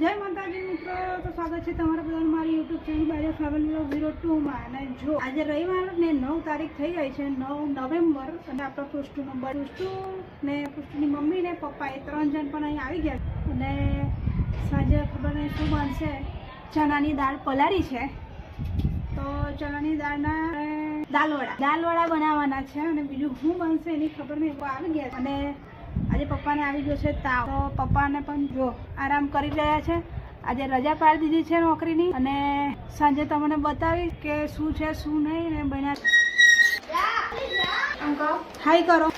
જય માતાજી મિત્રો, તો સ્વાગત છે તમારા બધાનું મારી યુટ્યુબ ચેનલ બાજુ ફેવલ બ્લોગ ઝીરો ટુમાં અને જો આજે રવિવાર ને નવ તારીખ થઈ ગઈ છે, નવ નવેમ્બર, અને આપણો પુષ્ટુનો બર્થ પુષ્ટુ ને પુષ્ટુની મમ્મી ને પપ્પા એ ત્રણ જણ પણ અહીં આવી ગયા. અને સાંજે ખબર નહીં શું બનશે ચણાની દાળ પલાળી છે તો ચણાની દાળના દાલવડા દાલવડા બનાવવાના છે અને બીજું શું બનશે એની ખબર નહીં, એવું આવી ગયા. અને આજે પપ્પાને આવી ગયો છે તાવ. તો પપ્પાને પણ જો આરામ કરી રહ્યા છે. આજે રજા પાડી દીધી છે નોકરીની અને સાંજે તમને બતાવીશ કે શું છે, શું નહીં ને બન્યા. હાઈ કરો.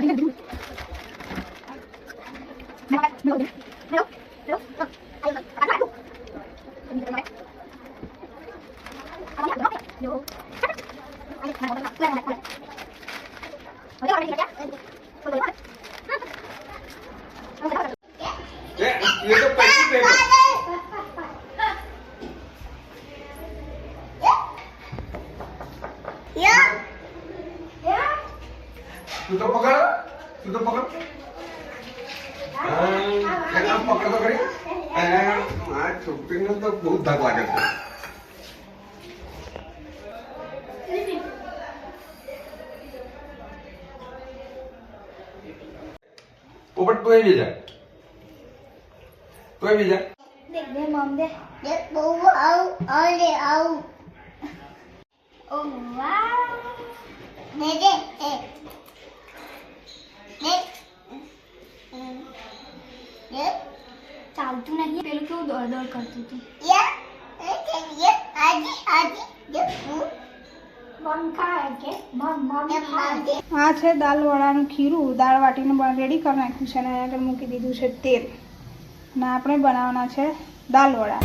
Yeah, you look like you've been. તું તો પકડ તું તો પકડ. આમ બહુ ધક લાગે છે. પોપટ તો આવી જાય તો આવી જાય જા ચાલતું નહીં. પેલું કેવું દોડ દોડ કરતું હતું? આ છે દાલવડાનું ખીરું. દાળ વાટીને રેડી કરી નાખ્યું છે અને આગળ મૂકી દીધું છે તેલ. અને આપણે બનાવવાના છે દાલવડા.